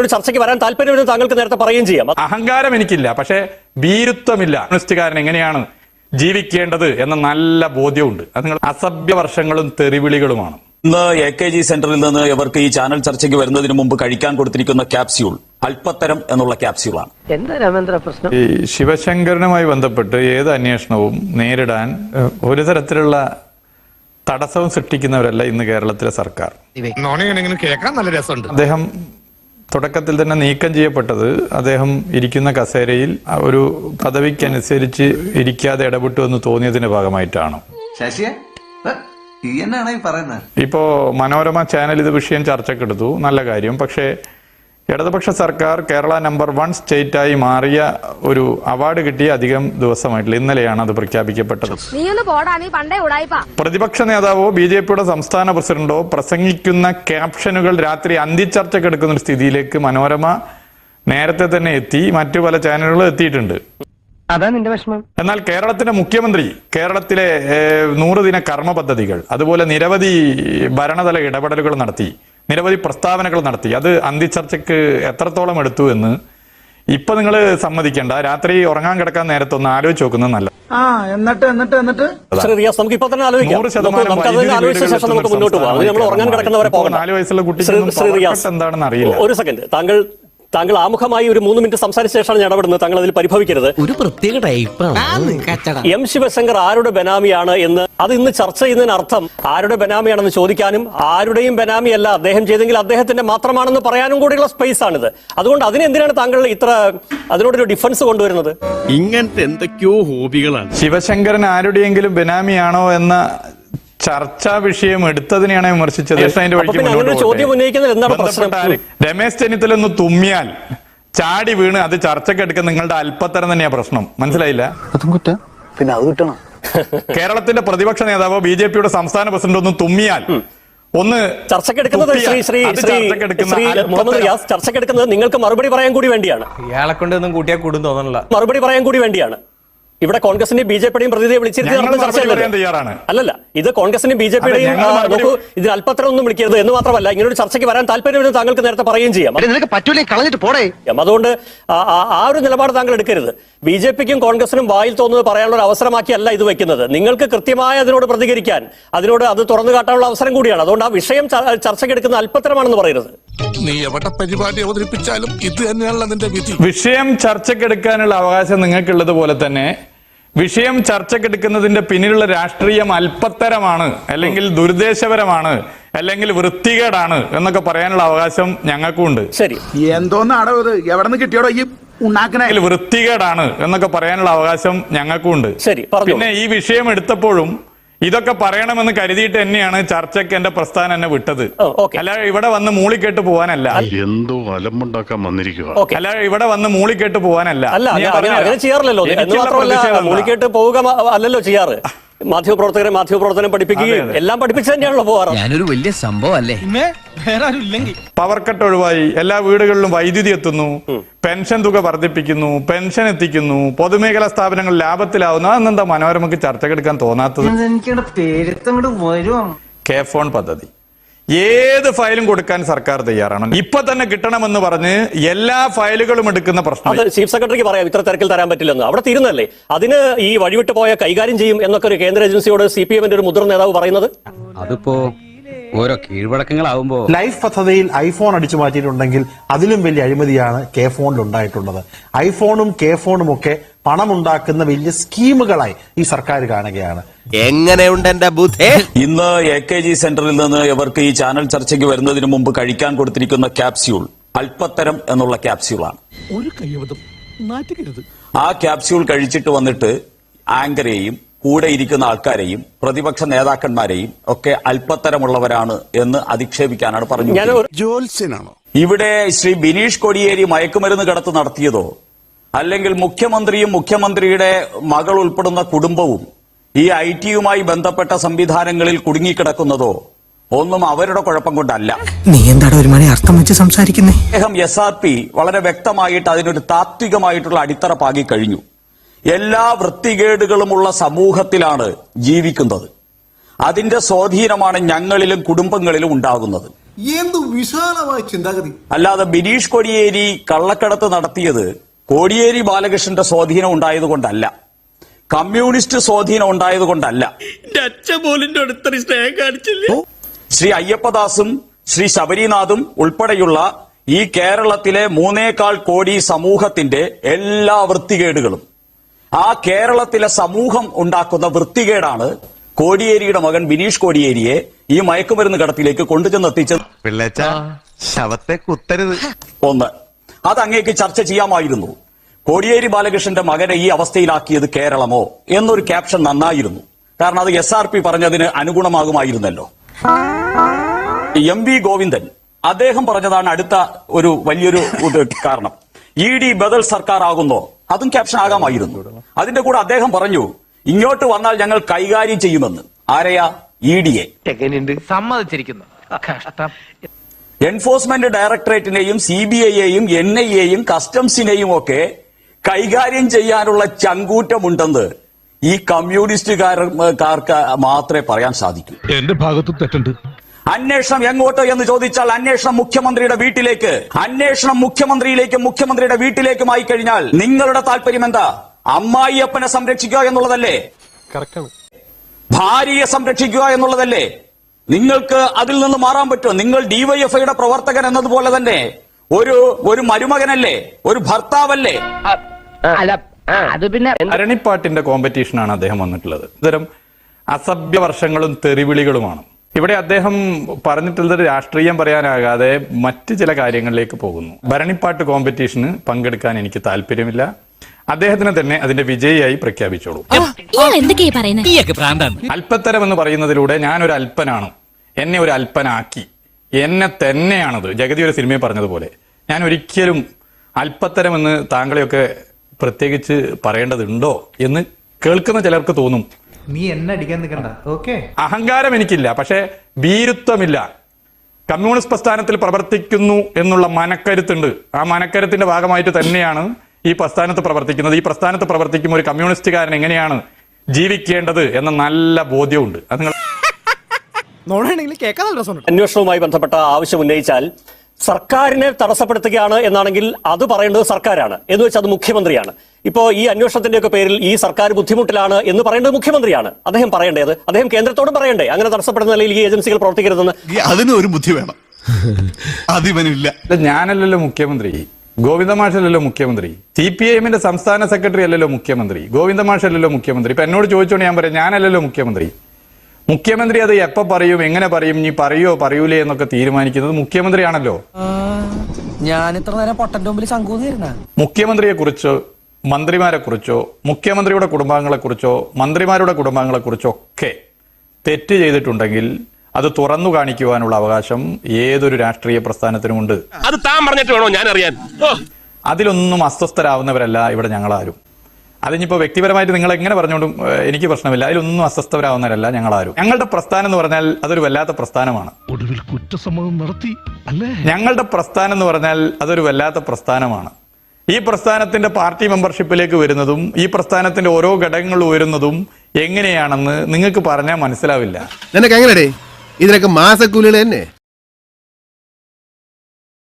ഒരു ചർച്ചയ്ക്ക് വരാൻ താല്പര്യമെന്ന് താങ്കൾക്ക് നേരത്തെ പറയുകയും ചെയ്യാം. അഹങ്കാരം എനിക്കില്ല പക്ഷേ ഭീരുത്വമില്ല. കമ്മ്യൂണിസ്റ്റുകാരൻ എങ്ങനെയാണ് ജീവിക്കേണ്ടത് എന്ന നല്ല ബോധ്യമുണ്ട്. അത് നിങ്ങൾ അസഭ്യ വർഷങ്ങളും തെറിവിളികളുമാണ്. ഇന്ന് എ കെ ജി സെന്ററിൽ നിന്ന് ഇവർക്ക് ഈ ചാനൽ ചർച്ചയ്ക്ക് വരുന്നതിന് മുമ്പ് കഴിക്കാൻ കൊടുത്തിരിക്കുന്ന ക്യാപ്സ്യൂൾ അല്പത്തരം എന്നുള്ള ക്യാപ്സ്യൂളാണ്. എന്താ രാമേന്ദ്ര പ്രശ്നം? ഈ ശിവശങ്കരനുമായി ബന്ധപ്പെട്ട് ഏത് അന്വേഷണവും നേരിടാൻ ഒരു തരത്തിലുള്ള തടസ്സവും സൃഷ്ടിക്കുന്നവരല്ല ഇന്ന് കേരളത്തിലെ സർക്കാർ. കേൾക്കാൻ നല്ല രസമുണ്ട്. അദ്ദേഹം തുടക്കത്തിൽ തന്നെ നീക്കം ചെയ്യപ്പെട്ടത് അദ്ദേഹം ഇരിക്കുന്ന കസേരയിൽ ഒരു പദവിക്കനുസരിച്ച് ഇരിക്കാതെ ഇടപെട്ടു എന്ന് തോന്നിയതിന്റെ ഭാഗമായിട്ടാണ്. ശശിയെ? ഇപ്പോ മനോരമ ചാനൽ ഇത് വിഷയം ചർച്ചക്കെടുത്തു. നല്ല കാര്യം. പക്ഷേ ഇടതുപക്ഷ സർക്കാർ കേരള നമ്പർ വൺ സ്റ്റേറ്റായി മാറിയ ഒരു അവാർഡ് കിട്ടിയ അധികം ദിവസമായിട്ടില്ല. ഇന്നലെയാണ് അത് പ്രഖ്യാപിക്കപ്പെട്ടത്. പ്രതിപക്ഷ നേതാവോ ബി ജെ പിയുടെ സംസ്ഥാന പ്രസിഡന്റോ പ്രസംഗിക്കുന്ന ക്യാപ്ഷനുകൾ രാത്രി അന്തിച്ചർച്ചക്കെടുക്കുന്ന ഒരു സ്ഥിതിയിലേക്ക് മനോരമ നേരത്തെ തന്നെ എത്തി. മറ്റു പല ചാനലുകളും എത്തിയിട്ടുണ്ട്. അതാ നിന്റെ വിഷമം. എന്നാൽ കേരളത്തിന്റെ മുഖ്യമന്ത്രി കേരളത്തിലെ ഏഹ്, നൂറ് ദിന കർമ്മ പദ്ധതികൾ അതുപോലെ നിരവധി ഭരണതല ഇടപെടലുകൾ നടത്തി. നിരവധി പ്രസ്താവനകൾ നടത്തി. അത് അന്തിച്ചർച്ചയ്ക്ക് എത്രത്തോളം എടുത്തു എന്ന് ഇപ്പൊ നിങ്ങൾ സമ്മതിക്കേണ്ട. രാത്രി ഉറങ്ങാൻ കിടക്കാൻ നേരത്തെ ഒന്ന് ആലോചിച്ച് നോക്കുന്നത് നല്ല ആ എന്നിട്ട് എന്നിട്ട് എന്നിട്ട്? റിയാസ് നമുക്ക് ഇപ്പൊ തന്നെ ആലോചിക്കാം. ശേഷം നമുക്ക് മുന്നോട്ട് പോകാം. നമ്മൾ ഉറങ്ങാൻ കിടക്കുന്നവരെ പോകണം നാല് വയസ്സുള്ള കുട്ടി എന്താണെന്ന് അറിയില്ല. ഒരു സെക്കൻഡ്. താങ്കൾ താങ്കൾ ആമുഖമായി ഒരു മൂന്ന് മിനിറ്റ് സംസാരിച്ച ശേഷമാണ് ഞാൻ ഇടപെടുന്നത് താങ്കൾ അതിൽ പരിഭവിക്കരുത്. ഒരു പ്രത്യേക ടൈപ്പാണ് കച്ചട. എം ശിവശങ്കർ ആരുടെ ബെനാമിയാണ് എന്ന് അത് ഇന്ന് ചർച്ച ചെയ്യുന്നതിന് അർത്ഥം ആരുടെ ബനാമിയാണെന്ന് ചോദിക്കാനും ആരുടെയും ബെനാമിയല്ല അദ്ദേഹം ചെയ്തെങ്കിൽ അദ്ദേഹത്തിന്റെ മാത്രമാണെന്ന് പറയാനും കൂടിയുള്ള സ്പേസ് ആണിത്. അതുകൊണ്ട് അതിനെന്തിനാണ് താങ്കൾ ഇത്ര അതിനോടൊരു ഡിഫൻസ് കൊണ്ടുവരുന്നത്? ഇങ്ങനത്തെ എന്തൊക്കെയോ ഹോബികളാണ്. ശിവശങ്കരൻ ആരുടെയെങ്കിലും ബനാമിയാണോ എന്ന ചർച്ചാ വിഷയം എടുത്തതിനെയാണ് വിമർശിച്ചത്? രമേശ് ചെന്നിത്തല ഒന്ന് തുമ്മിയാൽ ചാടി വീണ് അത് ചർച്ചയ്ക്ക് എടുക്കുന്ന നിങ്ങളുടെ അല്പത്തരം തന്നെയാ പ്രശ്നം. മനസ്സിലായില്ല? അതും കുറ്റ. പിന്നെ അത് കിട്ടണം. കേരളത്തിന്റെ പ്രതിപക്ഷ നേതാവോ ബി ജെ പിയുടെ സംസ്ഥാന പ്രസിഡന്റ് ഒന്ന് തുമ്മിയാൽ ഒന്ന് ചർച്ചക്കെടുക്കുന്നത് ശ്രീ ശ്രീ ശ്രീ ശ്രീ മുഹമ്മദ് റിയാസ് ചർച്ചക്കെടുക്കുന്നത് നിങ്ങൾക്ക് മറുപടി പറയാൻ കൂടി വേണ്ടിയാണ്. ഇയാളെ കൊണ്ട് ഒന്നും കൂട്ടിയാ കൂടും തോന്നണില്ല. മറുപടി പറയാൻ കൂടി വേണ്ടിയാണ്. ഇവിടെ കോൺഗ്രസിന്റെയും ബി ജെ പിയുടെയും പ്രതിനിധിയെ വിളിച്ചിരുത്തി നടന്ന. അല്ലല്ല ഇത് കോൺഗ്രസിന്റെ ബി ജെ പിയുടെയും നോക്കൂ ഇതിന് അല്പത്ര ഒന്നും വിളിക്കരുത് എന്ന് മാത്രമല്ല ഇങ്ങനെ ഒരു ചർച്ചയ്ക്ക് വരാൻ താല്പര്യമില്ലെന്ന് താങ്കൾക്ക് നേരത്തെ പറയുകയും ചെയ്യാം. നിനക്ക് പറ്റൂലേ കളഞ്ഞിട്ട് പോടേ. അതുകൊണ്ട് ആ ഒരു നിലപാട് താങ്കൾ എടുക്കരുത്. ബി ജെ പിക്കും കോൺഗ്രസിനും വായിൽ തോന്നുന്നത് പറയാനുള്ള ഒരു അവസരമാക്കിയല്ല ഇത് വെക്കുന്നത്. നിങ്ങൾക്ക് കൃത്യമായ അതിനോട് പ്രതികരിക്കാൻ അതിനോട് അത് തുറന്നു കാട്ടാനുള്ള അവസരം കൂടിയാണ്. അതുകൊണ്ട് ആ വിഷയം ചർച്ചയ്ക്ക് എടുക്കുന്ന അല്പത്രമാണെന്ന് പറയരുത്. നീ എവിടെ പരിപാടി അവതരിപ്പിച്ചാലും ഇത് തന്നെയാണല്ലോ നിന്റെ വിധി. വിഷയം ചർച്ചക്കെടുക്കാനുള്ള അവകാശം നിങ്ങൾക്കുള്ളത് പോലെ തന്നെ വിഷയം ചർച്ചക്കെടുക്കുന്നതിന്റെ പിന്നിലുള്ള രാഷ്ട്രീയം അല്പത്തരമാണ് അല്ലെങ്കിൽ ദുരുദ്ദേശപരമാണ് അല്ലെങ്കിൽ വൃത്തികേടാണ് എന്നൊക്കെ പറയാനുള്ള അവകാശം ഞങ്ങൾക്കും ഉണ്ട് ശരി. എന്തോന്നാണോ ഇത്? എവിടെ നിന്ന് കിട്ടിയോടോ ഈ ഉണ്ടാക്കണെങ്കിൽ വൃത്തികേടാണ് എന്നൊക്കെ പറയാനുള്ള അവകാശം ഞങ്ങൾക്കും ഉണ്ട് ശരി, പിന്നെ ഈ വിഷയം എടുത്തപ്പോഴും ഇതൊക്കെ പറയണമെന്ന് കരുതിയിട്ട് തന്നെയാണ് ചർച്ചയ്ക്ക് എന്റെ പ്രസ്ഥാനം എന്നെ വിട്ടത്. അല്ല ഇവിടെ വന്ന് മൂളിക്കെട്ട് പോവാനല്ല. എന്തോ അലമ്പുണ്ടാക്കാൻ വന്നിരിക്കുക അല്ല ഇവിടെ വന്ന് മൂളിക്കെട്ട് പോവാനല്ല. അല്ല ചെയ്യാറില്ലല്ലോ? മൂലിക്കേട്ട് പോവുക അല്ലല്ലോ ചെയ്യാറ്. മാധ്യമപ്രവർത്തകരെ മാധ്യമപ്രവർത്തനം പഠിപ്പിക്കുകയും. എല്ലാം പഠിപ്പിച്ചു തന്നെയാണല്ലോ പോവാറ് ഞാനൊരു വലിയ സംഭവം അല്ലേ പവർ കട്ട് ഒഴിവായി എല്ലാ വീടുകളിലും വൈദ്യുതി എത്തുന്നു പെൻഷൻ തുക വർദ്ധിപ്പിക്കുന്നു പെൻഷൻ എത്തിക്കുന്നു പൊതുമേഖലാ സ്ഥാപനങ്ങൾ ലാഭത്തിലാവുന്നു. അതെന്താ മനോരമയ്ക്ക് ചർച്ചക്കെടുക്കാൻ തോന്നാത്തത്? എനിക്കവിടെ പേരുത്തങ്ങോട്ട് വരും. കെ ഫോൺ പദ്ധതി. ഏത് ഫയലും കൊടുക്കാൻ സർക്കാർ തയ്യാറാണ്. ഇപ്പൊ തന്നെ കിട്ടണമെന്ന് പറഞ്ഞ് എല്ലാ ഫയലുകളും എടുക്കുന്ന പ്രശ്നം. അത് ചീഫ് സെക്രട്ടറിക്ക് പറയാം ഇത്ര തിരക്കിൽ തരാൻ പറ്റില്ലെന്ന്. അവിടെ തീരുന്നല്ലേ അതിന് ഈ വഴിവിട്ട് പോയ കൈകാര്യം ചെയ്യും എന്നൊക്കെ ഒരു കേന്ദ്ര ഏജൻസിയോട് സി പി എമ്മിന്റെ ഒരു മുതിർന്ന നേതാവ് പറയുന്നത്? അതിപ്പോ ഓരോ കീഴ്വഴക്കങ്ങളാവുമ്പോ ലൈഫ് പദ്ധതിയിൽ ഐഫോൺ അടിച്ചു മാറ്റിയിട്ടുണ്ടെങ്കിൽ അതിലും വലിയ അഴിമതിയാണ് കെ ഫോണിൽ ഉണ്ടായിട്ടുള്ളത്. ഐഫോണും കെ ഫോണും ഒക്കെ പണമുണ്ടാക്കുന്ന വലിയ സ്കീമുകളായി ഈ സർക്കാർ കാണുകയാണ്. എങ്ങനെയുണ്ട് എന്റെ ബുദ്ധി? ഇന്ന് എ കെ ജി സെന്ററിൽ നിന്ന് ഇവർക്ക് ഈ ചാനൽ ചർച്ചയ്ക്ക് വരുന്നതിന് മുമ്പ് കഴിക്കാൻ കൊടുത്തിരിക്കുന്ന ക്യാപ്സ്യൂൾ അല്പത്തരം എന്നുള്ള ക്യാപ്സ്യൂളാണ്. ഒരു കൈവതം നാറ്റിക്കരുത്. ആ ക്യാപ്സ്യൂൾ കഴിച്ചിട്ട് വന്നിട്ട് ആങ്കറെയും കൂടെ ഇരിക്കുന്ന ആൾക്കാരെയും പ്രതിപക്ഷ നേതാക്കന്മാരെയും ഒക്കെ അല്പത്തരമുള്ളവരാണ് എന്ന് അധിക്ഷേപിക്കാനാണ് പറഞ്ഞത് ജോത്സ്യനാണോ ഇവിടെ ശ്രീ ബിനീഷ് കോടിയേരി മയക്കുമരുന്ന് കടത്ത് നടത്തിയതോ അല്ലെങ്കിൽ മുഖ്യമന്ത്രിയും മുഖ്യമന്ത്രിയുടെ മകൾ ഉൾപ്പെടുന്ന കുടുംബവും ഈ ഐ ടിയുമായി ബന്ധപ്പെട്ട സംവിധാനങ്ങളിൽ കുടുങ്ങിക്കിടക്കുന്നതോ ഒന്നും അവരുടെ കുഴപ്പം കൊണ്ടല്ല. നീ എന്താണ് ഒരു മണി അർത്ഥം വെച്ച് സംസാരിക്കുന്നേ? അദ്ദേഹം എസ് ആർ പി വളരെ വ്യക്തമായിട്ട് അതിനൊരു താത്വികമായിട്ടുള്ള അടിത്തറ പാകി കഴിഞ്ഞു എല്ലാ വൃത്തികേടുകളുമുള്ള സമൂഹത്തിലാണ് ജീവിക്കുന്നത്. അതിന്റെ സ്വാധീനമാണ് ഞങ്ങളിലും കുടുംബങ്ങളിലും ഉണ്ടാകുന്നത്. എന്ത് വിശാലമായ ചിന്താഗതി. അല്ലാതെ ബിനീഷ് കോടിയേരി കള്ളക്കടത്ത് നടത്തിയത് കോടിയേരി ബാലകൃഷ്ണന്റെ സ്വാധീനം ഉണ്ടായതുകൊണ്ടല്ല. കമ്മ്യൂണിസ്റ്റ് സ്വാധീനം ഉണ്ടായതുകൊണ്ടല്ല. ശ്രീ അയ്യപ്പദാസും ശ്രീ ശബരിനാഥും ഉൾപ്പെടെയുള്ള ഈ കേരളത്തിലെ മൂന്നേകാൽ കോടി സമൂഹത്തിന്റെ എല്ലാ വൃത്തികേടുകളും ആ കേരളത്തിലെ സമൂഹം ഉണ്ടാക്കുന്ന വൃത്തികേടാണ് കോടിയേരിയുടെ മകൻ ബിനീഷ് കോടിയേരിയെ ഈ മയക്കുമരുന്ന് കടത്തിലേക്ക് കൊണ്ടുചെന്നെത്തിച്ചത്. പിള്ളേച്ച ശവത്തെ കുത്തരുത്. ഒന്ന്. അത് അങ്ങേക്ക് ചർച്ച ചെയ്യാമായിരുന്നു. കോടിയേരി ബാലകൃഷ്ണന്റെ മകനെ ഈ അവസ്ഥയിലാക്കിയത് കേരളമോ എന്നൊരു ക്യാപ്ഷൻ നന്നായിരുന്നു. കാരണം അത് എസ് ആർ പി പറഞ്ഞതിന് അനുഗുണമാകുമായിരുന്നല്ലോ. M V Govindan. അദ്ദേഹം പറഞ്ഞതാണ് അടുത്ത ഒരു വലിയൊരു കാരണം. ഇ ഡി ബദൽ സർക്കാർ ആകുന്നോ? അതും ക്യാപ്ഷൻ ആകാമായിരുന്നു. അതിന്റെ കൂടെ അദ്ദേഹം പറഞ്ഞു ഇങ്ങോട്ട് വന്നാൽ ഞങ്ങൾ കൈകാര്യം ചെയ്യുമെന്ന്. ആരെയാ? ഇ ഡി എ. സമ്മതിച്ചിരിക്കുന്നു. കഷ്ടം. എൻഫോഴ്സ്മെന്റ് ഡയറക്ടറേറ്റിനെയും സി ബി ഐയെയും എൻ ഐ എയും കസ്റ്റംസിനെയും ഒക്കെ കൈകാര്യം ചെയ്യാനുള്ള ചങ്കൂറ്റമുണ്ടെന്ന് ഈ കമ്മ്യൂണിസ്റ്റുകാർക്ക് മാത്രമേ പറയാൻ സാധിക്കൂ. എന്റെ ഭാഗത്ത് തെറ്റുണ്ട്. അന്വേഷണം എങ്ങോട്ട് എന്ന് ചോദിച്ചാൽ അന്വേഷണം മുഖ്യമന്ത്രിയുടെ വീട്ടിലേക്ക്. അന്വേഷണം മുഖ്യമന്ത്രിയിലേക്കും മുഖ്യമന്ത്രിയുടെ വീട്ടിലേക്കുമായി കഴിഞ്ഞാൽ നിങ്ങളുടെ താല്പര്യം എന്താ? അമ്മായിയപ്പനെ സംരക്ഷിക്കുക എന്നുള്ളതല്ലേ? ഭാര്യയെ സംരക്ഷിക്കുക എന്നുള്ളതല്ലേ? നിങ്ങൾക്ക് അതിൽ നിന്ന് മാറാൻ പറ്റുമോ? നിങ്ങൾ ഡിവൈഎഫ്ഐയുടെ പ്രവർത്തകൻ എന്നതുപോലെ തന്നെ ഒരു ഒരു മരുമകനല്ലേ? ഒരു ഭർത്താവല്ലേ? അത് പിന്നെ അരണിപ്പാട്ടിന്റെ കോമ്പറ്റീഷനാണ് അദ്ദേഹം വന്നിട്ടുള്ളത്. ഇത്തരം അസഭ്യ വർഷങ്ങളും തെറിവിളികളുമാണ്. ഇവിടെ അദ്ദേഹം പറഞ്ഞിട്ടുള്ളത് രാഷ്ട്രീയം പറയാനാകാതെ മറ്റ് ചില കാര്യങ്ങളിലേക്ക് പോകുന്നു. ഭരണിപ്പാട്ട് കോമ്പറ്റീഷന് പങ്കെടുക്കാൻ എനിക്ക് താല്പര്യമില്ല. അദ്ദേഹത്തിനെ തന്നെ അതിന്റെ വിജയിയായി പ്രഖ്യാപിച്ചോളൂ. അല്പത്തരം എന്ന് പറയുന്നതിലൂടെ ഞാൻ ഒരു അല്പനാണ്. എന്നെ ഒരു അല്പനാക്കി. എന്നെ തന്നെയാണത്. ജഗതി ഒരു സിനിമയിൽ പറഞ്ഞതുപോലെ. ഞാൻ ഒരിക്കലും അല്പത്തരം എന്ന് താങ്കളെയൊക്കെ പ്രത്യേകിച്ച് പറയേണ്ടതുണ്ടോ എന്ന് കേൾക്കുന്ന ചിലർക്ക് തോന്നും. നീ എന്നെ അടിക്കാൻ നിൽക്കണ്ട. ഓക്കെ അഹങ്കാരം എനിക്കില്ല പക്ഷേ ഭീരുത്വമില്ല. കമ്മ്യൂണിസ്റ്റ് പ്രസ്ഥാനത്തിൽ പ്രവർത്തിക്കുന്നു എന്നുള്ള മനക്കരുത്തുണ്ട്. ആ മനക്കരുത്തിന്റെ ഭാഗമായിട്ട് തന്നെയാണ് ഈ പ്രസ്ഥാനത്ത് പ്രവർത്തിക്കുന്നത്. ഈ പ്രസ്ഥാനത്ത് പ്രവർത്തിക്കുമ്പോൾ ഒരു കമ്മ്യൂണിസ്റ്റുകാരൻ എങ്ങനെയാണ് ജീവിക്കേണ്ടത് എന്ന നല്ല ബോധ്യമുണ്ട്. അത് നിങ്ങൾ അന്വേഷണവുമായി ബന്ധപ്പെട്ട ആവശ്യം ഉന്നയിച്ചാൽ സർക്കാരിനെ തടസ്സപ്പെടുത്തുകയാണ് എന്നാണെങ്കിൽ അത് പറയേണ്ടത് സർക്കാരാണ്. എന്ന് വെച്ചാൽ അത് മുഖ്യമന്ത്രിയാണ്. ഇപ്പോൾ ഈ അന്വേഷണത്തിന്റെയൊക്കെ പേരിൽ ഈ സർക്കാർ ബുദ്ധിമുട്ടിലാണ് എന്ന് പറയേണ്ടത് മുഖ്യമന്ത്രിയാണ്. അദ്ദേഹം പറയേണ്ടത്. അദ്ദേഹം കേന്ദ്രത്തോടും പറയണ്ടേ. അങ്ങനെ തടസ്സപ്പെടുന്ന നിലയിൽ ഈ ഏജൻസികൾ പ്രവർത്തിക്കരുതെന്ന്. അതിന് ഒരു ബുദ്ധി വേണം. അതിവനില്ല. ഞാനല്ലല്ലോ മുഖ്യമന്ത്രി. ഗോവിന്ദമാഷല്ലല്ലോ മുഖ്യമന്ത്രി. സി പി ഐ എമ്മിന്റെ സംസ്ഥാന സെക്രട്ടറി അല്ലല്ലോ മുഖ്യമന്ത്രി. ഗോവിന്ദമാഷല്ലല്ലോ മുഖ്യമന്ത്രി. ഇപ്പൊ എന്നോട് ചോദിച്ചോണ്ട് ഞാൻ പറയാം ഞാനല്ലല്ലോ മുഖ്യമന്ത്രി. മുഖ്യമന്ത്രി അത് എപ്പോ പറയും എങ്ങനെ പറയും നീ പറയോ പറയൂലേ എന്നൊക്കെ തീരുമാനിക്കുന്നത് മുഖ്യമന്ത്രിയാണല്ലോ. ഞാൻ ഇത്ര നേരം പൊട്ടന്റെ മുമ്പിൽ ശങ്കൂന്നിരുന്ന മുഖ്യമന്ത്രിയെ കുറിച്ച് മന്ത്രിമാരെ കുറിച്ചോ മുഖ്യമന്ത്രിയുടെ കുടുംബാംഗങ്ങളെ കുറിച്ചോ മന്ത്രിമാരുടെ കുടുംബാംഗങ്ങളെ കുറിച്ചോ ഒക്കെ തെറ്റ് ചെയ്തിട്ടുണ്ടെങ്കിൽ അത് തുറന്നു കാണിക്കുവാനുള്ള അവകാശം ഏതൊരു രാഷ്ട്രീയ പ്രസ്ഥാനത്തിനുമുണ്ട്. അത് താൻ പറഞ്ഞിട്ട് വേണോ ഞാൻ അറിയാൻ അതിലൊന്നും അസ്വസ്ഥരാവുന്നവരല്ല ഇവിടെ ഞങ്ങളാരും. അതിനിപ്പോ വ്യക്തിപരമായിട്ട് നിങ്ങൾ എങ്ങനെ പറഞ്ഞുകൊണ്ടും എനിക്ക് പ്രശ്നമില്ല. അതിലൊന്നും അസ്വസ്ഥരാവുന്നവരല്ല ഞങ്ങളാരും. ഞങ്ങളുടെ പ്രസ്ഥാനം എന്ന് പറഞ്ഞാൽ അതൊരു വല്ലാത്ത പ്രസ്ഥാനമാണ്. ഒടുവിൽ കുറ്റസമ്മതം നടത്തി അല്ലേ? ഞങ്ങളുടെ പ്രസ്ഥാനം എന്ന് പറഞ്ഞാൽ അതൊരു വല്ലാത്ത പ്രസ്ഥാനമാണ്. ഈ പ്രസ്ഥാനത്തിന്റെ പാർട്ടി മെമ്പർഷിപ്പിലേക്ക് വരുന്നതും ഈ പ്രസ്ഥാനത്തിന്റെ ഓരോ ഘടകങ്ങൾ ഉയരുന്നതും എങ്ങനെയാണെന്ന് നിങ്ങൾക്ക് പറഞ്ഞാൽ മനസ്സിലാവില്ല. നിനക്ക് എങ്ങനെയടേ ഇതിനൊക്കെ മാസക്കൂലികൾ തന്നെ.